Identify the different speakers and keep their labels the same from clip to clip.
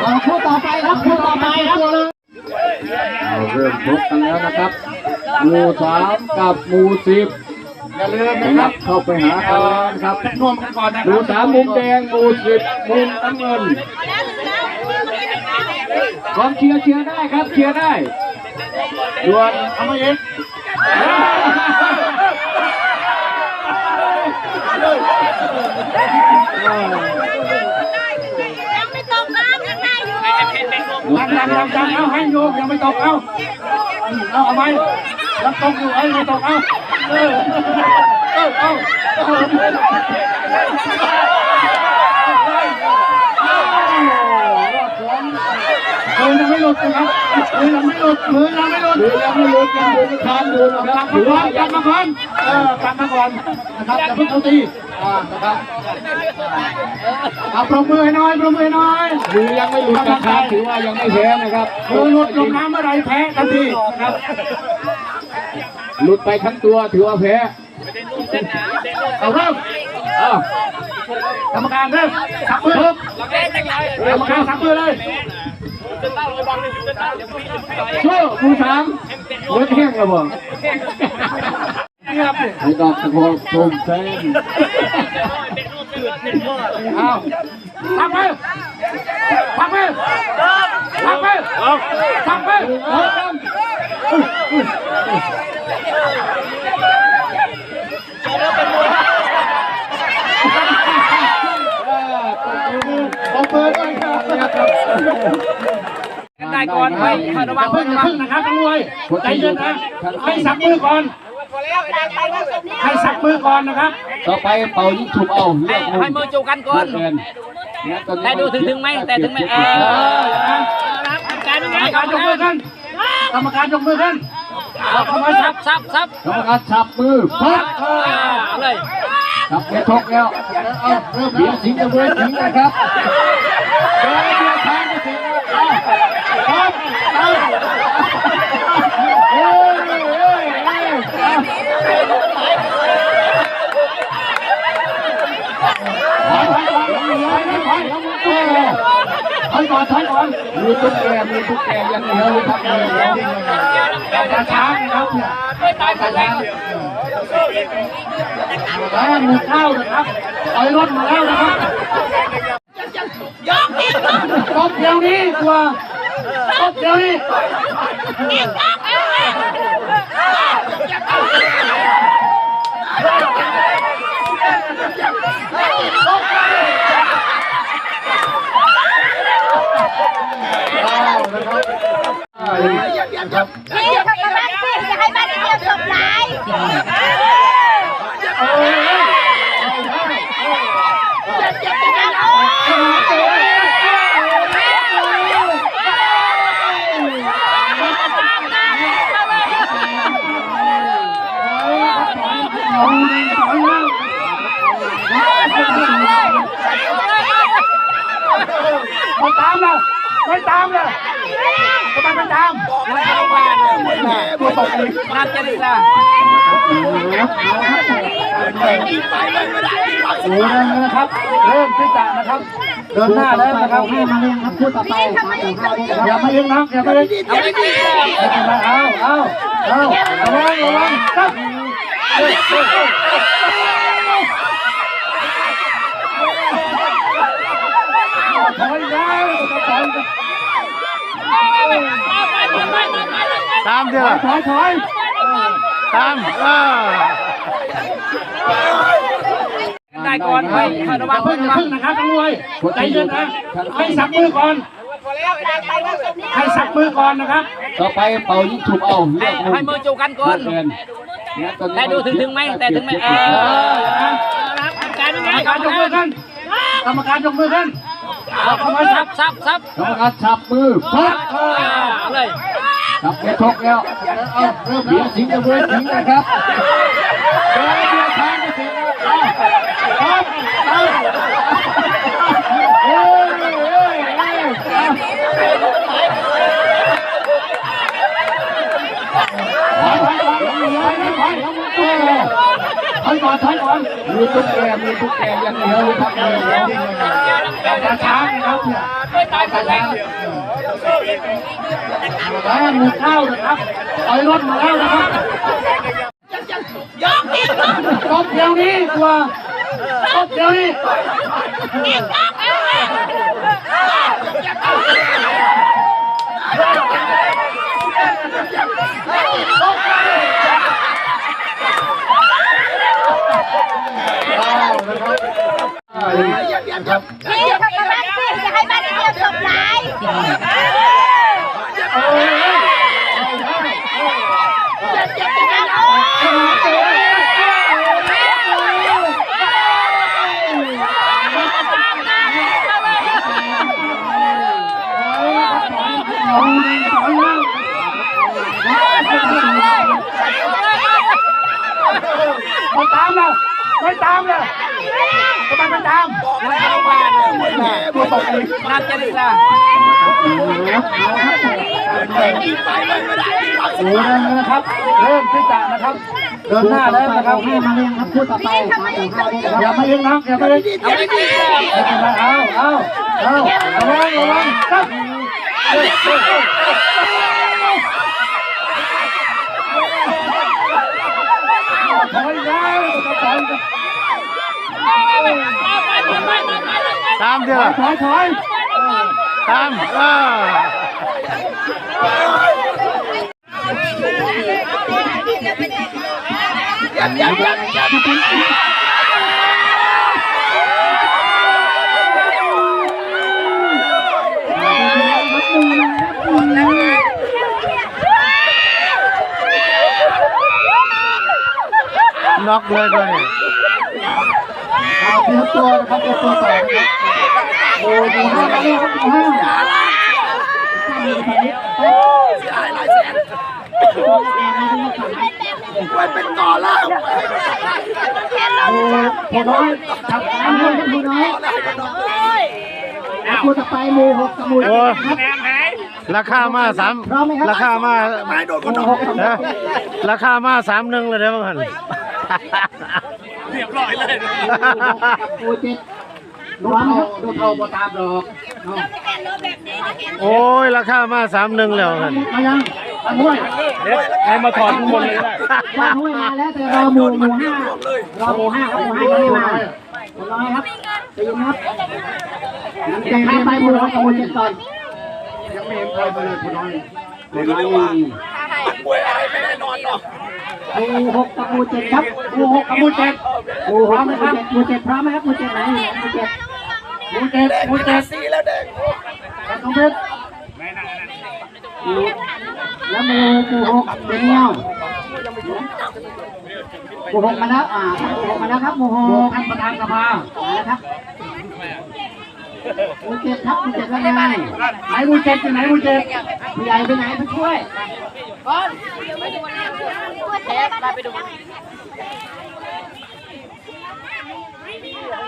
Speaker 1: เอาคู่ต่อไปครับคู่ต่อไปครับ
Speaker 2: เอาเริ่มชกกันแล้วนะครับหมู่สามกับหมู่สิบ
Speaker 1: อย่าลืม
Speaker 2: นะ
Speaker 1: นะ
Speaker 2: ค
Speaker 1: ค
Speaker 2: รั
Speaker 1: รั
Speaker 2: บบเข้าไปหากันแล้วนะครับ
Speaker 1: รวมกันก่อนนะ
Speaker 2: หมู่สามมุมแดงหมู่สิบมุมน้ำเงินกองเชียร์เชียร์ได้ครับเชียร์ได้ด่วน
Speaker 1: เอามาเอง
Speaker 3: ยั
Speaker 1: เอาให้โยมยังไม่ตกเอาเอาเอาไหมยังตกอยู่ไอ้ไม่ตกเอาเออเออเอามือยังไม่หลุดนะครับมือยังไม่หลุดมือยังไม่หลุด
Speaker 2: หรือยังไม่รู้ยังดูไม่ทันดูนะครั
Speaker 1: ลั
Speaker 2: บ
Speaker 1: มาก่อ
Speaker 2: ว่าน
Speaker 1: กลับมาก่อนเออกลับมาก่อนนะครับอย่าเพิ่งเขาตีอ่า นะครับเอาปรบมือให้หน่อยปรบมือให้หน่อย
Speaker 2: หรือยังไม่หลุดนะครับถือว่ายังไม่แพ้นะครับ
Speaker 1: มือหลุดลงน้ำเมื่อไรแพ้ทันทีนะครับ
Speaker 2: หลุดไปทั้งตัวถือว่าแพ้
Speaker 1: เอาเริ่ม
Speaker 2: อ้าว
Speaker 1: กรรมการเริ่มสับมือกรรมการสับมือเลย
Speaker 2: สู้หมู่สามหัวแห้งแล้วบ่
Speaker 1: นี่ครับ
Speaker 2: ให้ดอกตะโกนชมเส้น
Speaker 1: เอาสับมือสับมือสับมือสับมือผมเปิดด้วยครับ
Speaker 4: ได้ก่อนไปคอยระวั
Speaker 1: งย่าเพิ่อย่าเพิ่งนะครับทั้งมวยใจเย็นนะให้สับมือก่อน ให้สับมือก่อนนะครับ
Speaker 2: ต่อไปเป่ายิงฉุบเอาเลื
Speaker 4: ให้
Speaker 2: อกมุม
Speaker 4: ให้มือจูกันก่อน
Speaker 2: เลือกเงิน
Speaker 4: แต่ดูถึงถึงไหมแต่ถึงไหมเออ
Speaker 1: เอออย่างนั้น
Speaker 4: การยัง
Speaker 1: ก
Speaker 4: ไง
Speaker 1: รรมการยกมือขึ้นกรรมการยกมือขึ้นเอาเข้ามา
Speaker 4: ซั
Speaker 1: สั
Speaker 4: บบซับซับ
Speaker 2: กรรมการฉับมือพัก
Speaker 4: เอาเลย
Speaker 2: จับแกชกแล้วเอาเริ่มเบียดสิงจะเว้ยสิงนะครับเดินเบียดทางไปถึงเอาครับเอาเอ้ยเอ้ยเอ้ยเอาถอยก่อนถอยก่อน มีตุ๊กแกมีตุ๊กแกยังเหลืออยู่ครับเลยแล้ว
Speaker 1: กระช้างนะครับเนี่ยตายกระช้างแล้วหมุนเข้านะครับถอยรถมาแล้วนะครับ
Speaker 3: ยกเองยก
Speaker 1: ตบเดี๋ยวนี้ตัวตบเดี๋ยวนี้
Speaker 3: เองยกเอง
Speaker 1: นะครับ
Speaker 3: นี่ถ้ากำลังสิจะให้บ้านเดียวจบไหน
Speaker 1: เอาเลยถอยแล้วไม่ตามแล้วไม่ตามเลยทำไมไม่ตามตัวตกเลย
Speaker 4: งานจะดีละ
Speaker 1: โอ้ยนะครับ เริ่มที่จะนะครับ เดินหน้าแล้วนะครับให้มาเองครับพูดต่อไปอย่ามาเองนะอย่ามาเองเอาไม่ดีเอาเอาเอาระวังระวังครับถอยแล้วถอย
Speaker 5: ตามเถอะ
Speaker 1: ถอยถอย
Speaker 5: ตามเออ
Speaker 4: ได้ก่อนไปคอยระ
Speaker 1: อ
Speaker 4: วั
Speaker 1: ย่างเพิ่งอย่าเพิ่งนะครับทั้งมวยใจเย็นนะให้สับมือก่อนให้สับมือก่อนนะครับ
Speaker 2: ต่อไปเป่ายิงฉุบเอาเลื
Speaker 4: ให้
Speaker 2: อกมุม
Speaker 4: ให้มือจูกันก่อน
Speaker 2: เลือกเงิน
Speaker 4: แต่ดูถึงถึงไหมแต่ถึงไหมเอ
Speaker 1: เอ
Speaker 4: อ
Speaker 1: ออย่างนั้น
Speaker 4: การยัง
Speaker 1: กร
Speaker 4: ไง
Speaker 1: รมการยกมือขึ้นกรรมการยกมือขึ้นเอาเข้ามา
Speaker 4: ซั
Speaker 1: สั
Speaker 4: บบซับซับ
Speaker 2: กรรมการฉับมือพัก
Speaker 4: เอาเลย
Speaker 2: จับแกชกแล้วเอาเริ่มเบียดสิงจะเว้ยสิงนะครับเดินเบียดทางไปถึงเอาครับเอาเอ้ยเอ้ยเอ้ยเอาถอยถอยก่อนถอยถอยถอยก่อนถอยก่อนมีตุ๊กแกมีตุ๊กแกยังเหลืออยู่ครับเลยแล้ว
Speaker 1: กระช้างนะครับเนี่ย
Speaker 4: ไม่ตายไป
Speaker 1: แล้ว แล้วหมู่เก้านะครับถอยรถมาแล้วนะครับตบเดี๋ยวนี้กลัวตบเดี๋ยวนี้ ครับ
Speaker 6: พี่ทำไมพี่จะให้บ้านเดียวจบไหน
Speaker 1: ไม่ตามเลยไม่ตามเลยทำไมไม่ตาม
Speaker 4: นัดจะดีละ
Speaker 1: โอ้ยนะครับเริ่มที่จะนะครับเดินหน้าแล้วนะครับ
Speaker 3: ให้มาเรียงครับพูดต่อไปตามอย่างข้าวนี่นะ
Speaker 1: อย่ามาเองนะอย่ามาเองเอาไม่เป็นไรเอาเอาเอาระวังระวังครับ ถอยแล้วถอย
Speaker 5: ตามเดียว
Speaker 1: ถอยถอย
Speaker 5: ตามเออน็ อกเลยด้วย
Speaker 1: เอาเตรียมตัวนะครับเตรียมตัวต่อนะครับโอ้ยดูห้าดูห้าโอ้ยพอน้อยจับ
Speaker 3: ตามให้ครับหมูน้อยพูดต่อไปหมู่หกกับหมู่
Speaker 5: โอ้
Speaker 3: เจ็ดครับ
Speaker 5: ราคามาสามราคามา
Speaker 3: หมู่หกกับหมู่
Speaker 5: นะราคามาสามหนึ่งเลยเด้อมั้งหัน
Speaker 4: เรียบร้อยเลย
Speaker 3: หมู่เจ็ด
Speaker 1: ดูเท่าดูเท่าบ่ตามดอก
Speaker 5: โอ้ย ราคามาสามหนึ่งแล้วหัน
Speaker 1: มายังอันห้วย
Speaker 4: ให้มาถอดข้างบนเลยได้
Speaker 3: ว่าห้วยมาแล้วแต่รอหมู่หมู่ห้ารอหมู่ห้าครับหมู่ห้ายังไม่มาหมู่น้อยครับใจเย็นครับจะข้ามไปหมู่หกกับหมู่เจ็ดก่อน
Speaker 1: ยังไม่เห็นใครมาเลยพอน้อย
Speaker 3: หมู่หกกับหมู่เจ็ดครับ
Speaker 1: หมู่หกกับหมู่เจ็ด
Speaker 3: หมู่หกกับหมู่เจ็ดหมู่เจ็ดพร้อมไหมครับหมู่เจ็ดไหนหมู่เจ็ด
Speaker 1: หมู่เจ็ดหมู่เจ็ดสี่แล้วเด็กสองเพชร
Speaker 3: แล้วหมู่หมู่หกเป็นเงี้ยวหมู่หกมาแล้วอ่าหมู่หกมาแล้วครับหมู่ห
Speaker 1: หมู่
Speaker 3: ก
Speaker 1: ท่านประธานสภา
Speaker 3: มาแล้วครับ หมู่เจ็ดครับหมู่เจ็ดว่าไง
Speaker 1: ไหนหมู่เจ็ดอยู่ไหนหมู่เจ็ด
Speaker 3: ผู้ใหญ่ไปไหนผู้ช่วย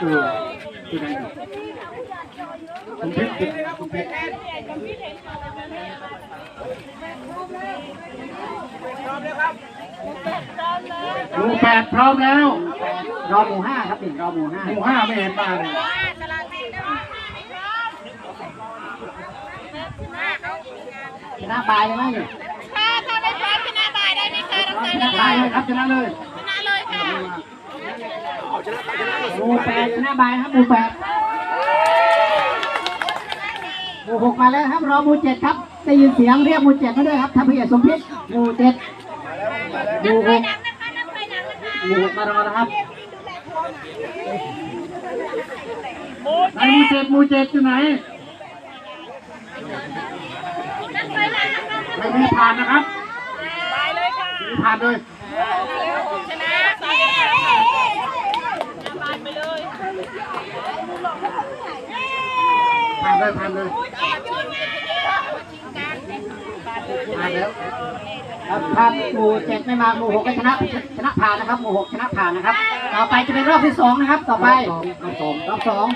Speaker 1: เออที่ไหนคุณเพชรคุณเพชรหมู่แปดพร้อมแล้ว
Speaker 3: รอหมู่ห้าครับนี่รอหมู่ห้า
Speaker 1: หมู่ห้าไม่เห็นมาเลย
Speaker 3: ชนะบายเลยไหมนี่
Speaker 6: ถ้าถ้าได้พร้อมชนะบายได้ไหมคะน้องใจ
Speaker 1: ชนะได้เลยครับชนะเลย
Speaker 6: ชนะเลยค่ะ
Speaker 3: หมู่แปดชนะบายครับหมู่แปดหมู่หกมาแล้วครับรอหมู่เจ็ดครับได้ยินเสียงเรียกหมู่เจ็ดมาด้วยครับท่านผู้ใหญ่สมพิษหมู่เจ็ดหมู่หก
Speaker 6: นะคะน้ำไปน้ำนะคะ
Speaker 3: หมู่หกมารอนะครับ
Speaker 1: ไหนหมู่เจ็ดหมู่เจ็ดอยู่ไหน
Speaker 6: น้ำไปน้ำนะคะ
Speaker 1: ไม่มีผ่านนะครับ
Speaker 6: ไปเลยค่ะ
Speaker 1: มีผ่านเลย
Speaker 6: ชนะไปไปเลย
Speaker 1: ผ่านเลยผ่านเลยผ่านแล้ว
Speaker 3: ครับถ้าหมู่เจ็ดไม่มาหมู่หกก็ชนะชนะผ่านนะครับหมู่หกชนะผ่านนะครับ ต่อไปจะเป็นรอบที่สองนะครับ ต่อไปรอบสองรอบสอง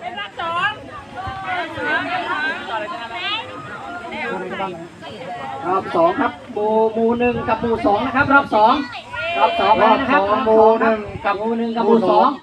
Speaker 6: เป็นรอบสอง
Speaker 3: รอบสองครับหมู่หมู่หนึ่งกับหมู่สองนะครับ รอบสองรอบสอง
Speaker 1: รอบ
Speaker 3: นะค
Speaker 1: ส
Speaker 3: รับ
Speaker 1: องหมู่หนึ่งกับ
Speaker 3: หมู่หนึ่งกับหมู่สอง